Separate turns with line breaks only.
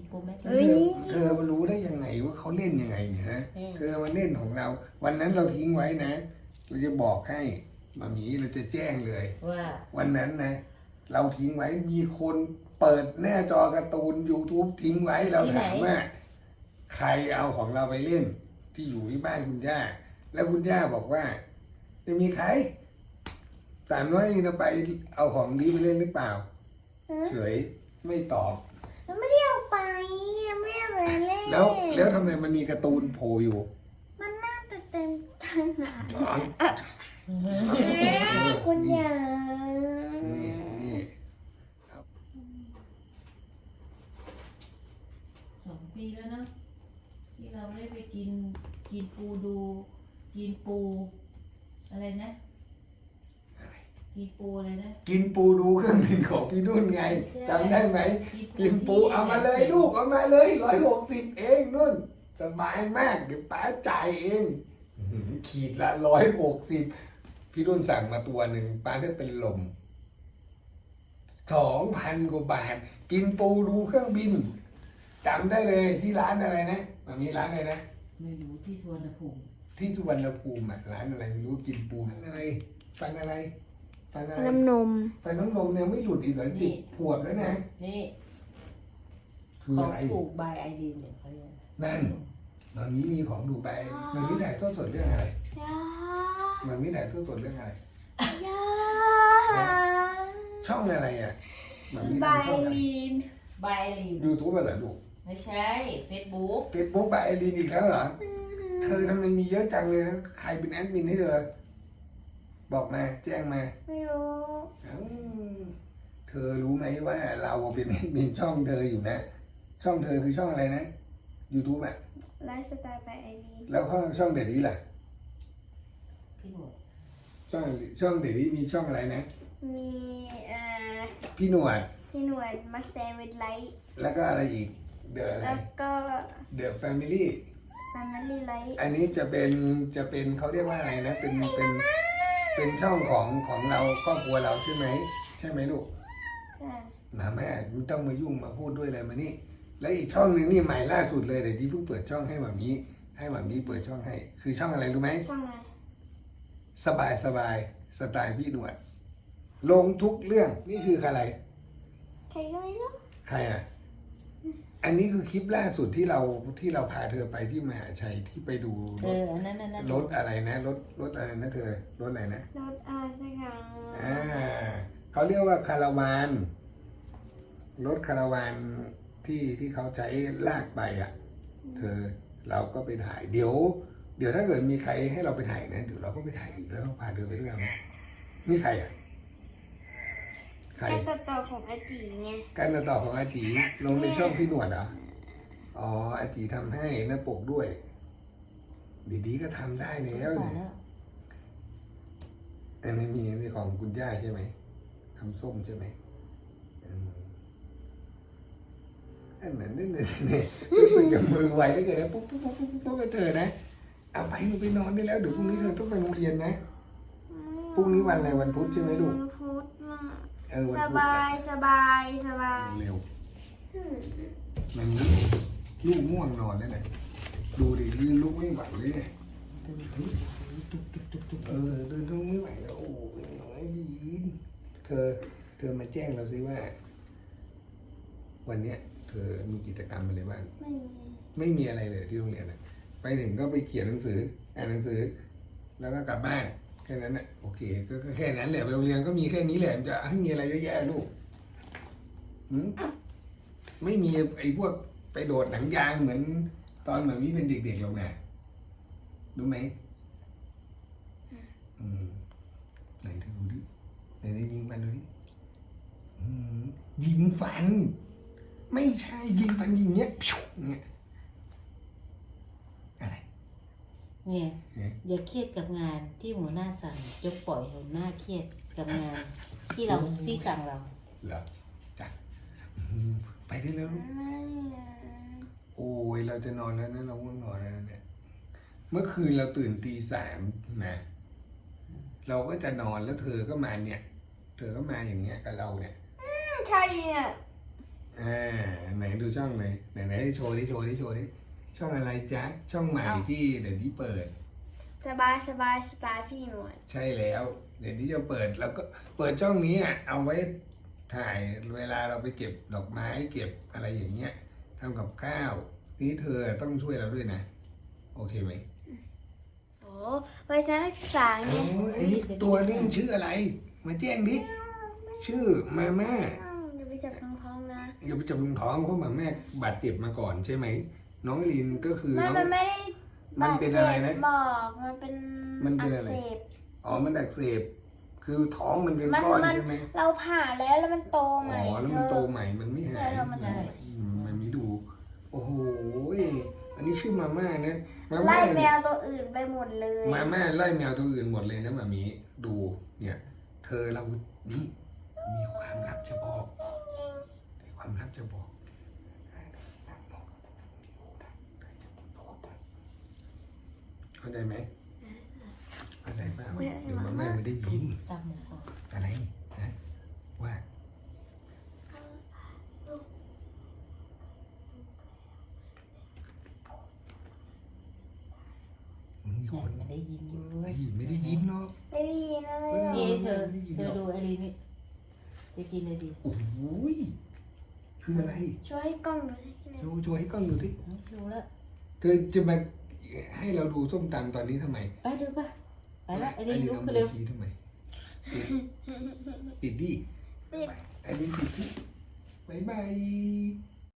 กี่โปรแม็ก
เฮ้ย
เธอมารู้ได้ยังไงว่าเขาเล่นยังไงเนี่ยฮะ
อืม
เธอมาเล่นของเรา วันนั้นเราทิ้งไว้นะเราจะบอกให้มามีเราจะแจ้งเลย
ว่า
วันนั้นนะ เราทิ้งไว้มีคนเปิดหน้าจอการ์ตูน YouTube ทิ้งไว้เราถามว่า ใครเอาของเราไปเล่น ที่อยู่ที่บ้านคุณย่า แล้วคุณย่าบอกว่า จะมีใครสามน้อยนี่จะไปเอาของนี้ไปเล่นหรือเปล่า เฉยไม่ตอบ
มันไม่ได้เอาไปไม่ เอาไปเล่น
แล้วแล้วทำไมมันมีการ์ตูนโผล่อยู่
มันน่าจะเต็มทางหา
อ๋อ
คุณยาย
นี่นี่
สองปีแล้วเนอะที่เราไม่ได้ไปกินกินปูดู กินปู อะไรนะ กินปูอะไรนะ
กินปูดูเครื่องบินของพี่นุ่นไงจำได้ไหม กินปูเอามาเลยลูกเอามาเลยร้อยหกสิบเองนุ่น สบายมากเดี๋ยวป้าจ่ายเองอื้อหือขีดละร้อยหกสิบพี่นุ่นสั่งมาตัวหนึ่งป้าได้เป็นลมสองพันกว่าบาท กินปูดูเครื่องบินจำได้เลยที่ร้านอะไรนะมันมีร้านอะไรนะ
ไม่รู้ที่สวนภูมิ
ที่สุวรรณภูมิอะร้านอะไรไม่รู้กินปูอะไรฟันอะไร ฟันอะไร
น้ำนม
ฟันน้ำนมยังไม่หลุดอีกเหรอจิบขวบแล้วนะ
นี่
คือ
ของ
อะไร
ถูกใบไอดีนเนี่ยเขาเรียก
นั่นตอนนี้มีของดูไปมันไม่ได้ต้นสดเรื่องอะไร
ยา
มันไม่ได้ต้นสดเรื่องอะไร
ยา
ช่องอะไรอะมันไม่
ใบ
ทำช่องอะไร
ลีน
ใบไอรีน
ยูทูบเหรอลูก
ไม่ใช่เฟซบุ๊ก
เฟซบุ๊กใบไอรีนอีกแล้วเหรอ เธอทำไมมีเยอะจังเลยนะใครเป็นแอดมินให้เธอ บอกมาแจ้งมา
ไม่รู้
เอ้าเธอรู้ไหมว่าเราเป็นแอดมินช่องเธออยู่นะ ช่องเธอคือช่องอะไรนะ YouTube อะ
ไลฟ์สไตล์ใบไอลีน
แล้วก็ช่องเด็ดนี้ล่ะ
พี่หนวด
ช่องช่องเด็ดนี้มีช่องอะไรนะ
มีเอ่อ
พี่หนวด
พี่หนวดมาแซนวิดไลท์
แล้วก็อะไรอีก เดอะอะไร
แล้วก็
เดอะแฟมิลี่
แฟมิลี่ไลท์
อันนี้จะเป็นจะเป็นเขาเรียกว่าอะไรนะ เป็นเป็น เป็นช่องของของเราครอบครัวเราใช่ไหม ใช่ไหมลูก
ใช่
มาแม่ไม่ต้องมายุ่งมาพูดด้วยเลยมานี่แล้วอีกช่องหนึ่งนี่ใหม่ล่าสุดเลยเดี๋ยวที่เพิ่งเปิดช่องให้แบบนี้ ให้แบบนี้เปิดช่องให้ คือช่องอะไรรู้ไหม
ช่องอะไร
สบายสบายสไตล์พี่หนวด ลงทุกเรื่องนี่คืออะไร
ใครก็ไม่รู้
ใครอะ อันนี้คือคลิปล่าสุดที่เราที่เราพาเธอไปที่มหาชัยที่ไปดู
เอ
รถ
ออันนั้นอันนั้น
รถอะไรนะรถรถอะไรนะเธอรถอะไรนะ
รถอะไรสักอย่าง
อ่าเขาเรียกว่าคาราวานรถคาราวานที่ที่เขาใช้ลากไปอะ เธอเราก็ไปถ่ายเดี๋ยว เดี๋ยวถ้าเกิดมีใครให้เราไปถ่ายนะเดี๋ยวเราก็ไปถ่ายอีกแล้วพาเธอไปด้วยนะนี่ใครอะ ใคร
การตัดต่อของอาจีไง
การตัดต่อของอาจีลงในช่องพี่หนวดเหรออ๋ออาจีทำให้หน้าปกด้วยดีๆก็ทำได้แล้ว
ต่อ
เนี่ย
แล้ว
อันนี้มีในของคุณย่าใช่ไหมทำส้มใช่ไหมอืมอันนั้นนี่นี่นี่รู้สึกจะมือไวแล้วเกิดนะปุ๊บปุ๊บปุ๊บปุ๊บปุ๊บกับเธอนะเอาไปมึงไปนอนได้แล้วเดี๋ยวพรุ่งนี้เธอต้องไปโรงเรียนนะพรุ่งนี้วันอะไรวันพุธใช่ไหมลูก
วันพุธมาก
เออวัน
ส
พุธ
บายสบายสบาย
เร็วมันลูกง่วงนอนแล้วเนี่ยดูดิยืนลุกไม่ไหวเลยเนี่ยเออเดินลุกไม่ไหวแล้วโอ้ยน้อยยีนเธอ เธอมาแจ้งเราซิว่า วันเนี้ย เธอมีกิจกรรมอะไรบ้าง
ไม่มี
ไม่มีอะไรเลยที่โรงเรียนนะไปถึงก็ไปเขียนหนังสือ อ่านหนังสือ แล้วก็กลับบ้านแค่นั้นน่ะโอเคก็แค่นั้นแหละไปโรงเรียนก็มีแค่นี้แหละมันจะให้มีอะไรเยอะแยะลูกไม่มีไอ้พวกไปโดดหนังยางเหมือนตอนเหมือนวิเป็นเด็กๆหรอกนะรู้ไหมอืมไหนดูดิไหนได้ยิงฟันดูดิยิงฟัน ไม่ใช่ยิงฟันยิงเนี้ยพิวเนี้ยอะไร
เนี่ย
เนี่ย
อย่าเครียดกับงานที่หัวหน้าสั่งจะปล่อยหัวหน้าเครียดกับงาน ที่เราที่สั่งเรา
เหรอจ้ะอืมไปได้แล้วลูก
ไม่
โอ้ยเราจะนอนแล้วนะเราง่วงนอนแล้วนะเนี่ยเมื่อคืนเราตื่นตีสามนะเราก็จะนอนแล้วเธอก็มาเนี่ย เธอก็มาอย่างเงี้ยกับเราเนี่ย
ใช่เนี่ย
อ่าไหนดูช่องไหนไหนไหนโชว์ดิโชว์ดิโชว์ดิ ช่องอะไรจ๊ะ ช่องใหม่ที่เดี๋ยวที่เปิด
สบายสบายสไตล์พี่หนวด
ใช่แล้ว เดี๋ยวนี้จะเปิดแล้วก็เปิดช่องนี้อะเอาไว้ถ่ายเวลาเราไปเก็บดอกไม้เก็บอะไรอย่างเงี้ยทำกับข้าวนี่เธอต้องช่วยเราด้วยนะ โอเคไหม
โอ้ไว้ชั้นศึกษา
เอ
ไง
อไอ้นี่ตัวนี่มันชื่ออะไร มาแจ้งดิชื่อมาม่า
อ้าวอย่าไปจับท้องท้องนะ
อย่าไปจับลุงท้องเพราะมาม่าบาดเจ็บมาก่อนใช่ไหม น้องลินก็คือ
ไม่
น้อง
มันไม่ได้
มันเป็นอะไรนะ
บาดเจ็บบอกมันเป็น
มันเป็นอะไร
กสบ
อ๋อมันอักเสบ คือท้องมันเป็น
มัน
ก้อน
มัน
ใช่ไหม
เราผ่าแล้วแล้วมันโตให
อ๋
ม่
อแล้วมันโตใหม่มันไม่หาย
ใช่มัน
อืมมันมีดู โอ้โหอันนี้ชื่อมาม่านะมา
ไล่
ม่า
แม
เนี่ยว
ตัวอื่นไปหมดเลย
มาม่าไล่แมวตัวอื่นหมดเลยนะมามีดูเนี่ย เธอเรานี่มีความลับจะบอกมีความลับจะบอกเข้าใจไหมเข้าใจเปล่าเดี๋ยวมาม่าไม่ได้ยิน
ตามหมูกรอบ
อะไรนะว่ามีคน
ไม่ได้ยินอยู่
เฮ้ยไม่ได้ยินหรอก
ไม่ได้ยินอะไรหรอก
นี่เธอเธอดูไอ้นี่นี่จะกินอะไรดี
โอ้โหยคืออะไร
ช่วยให้กล้องดูสิ
โชว์โชว์ให้กล้องดูที่
ไม่รู้แล้ว
เธอจะมา ให้เราดูส้มตำตอนนี้ทำไม
ไปดูป่ะไปละไอ้นี่
นนี้
ลุก
น้อง
ขึ้นเร็ว
ชี้ทำไมปิดปิดดิ
ปิด
ไอ้ลิ้นปิดที่บายบาย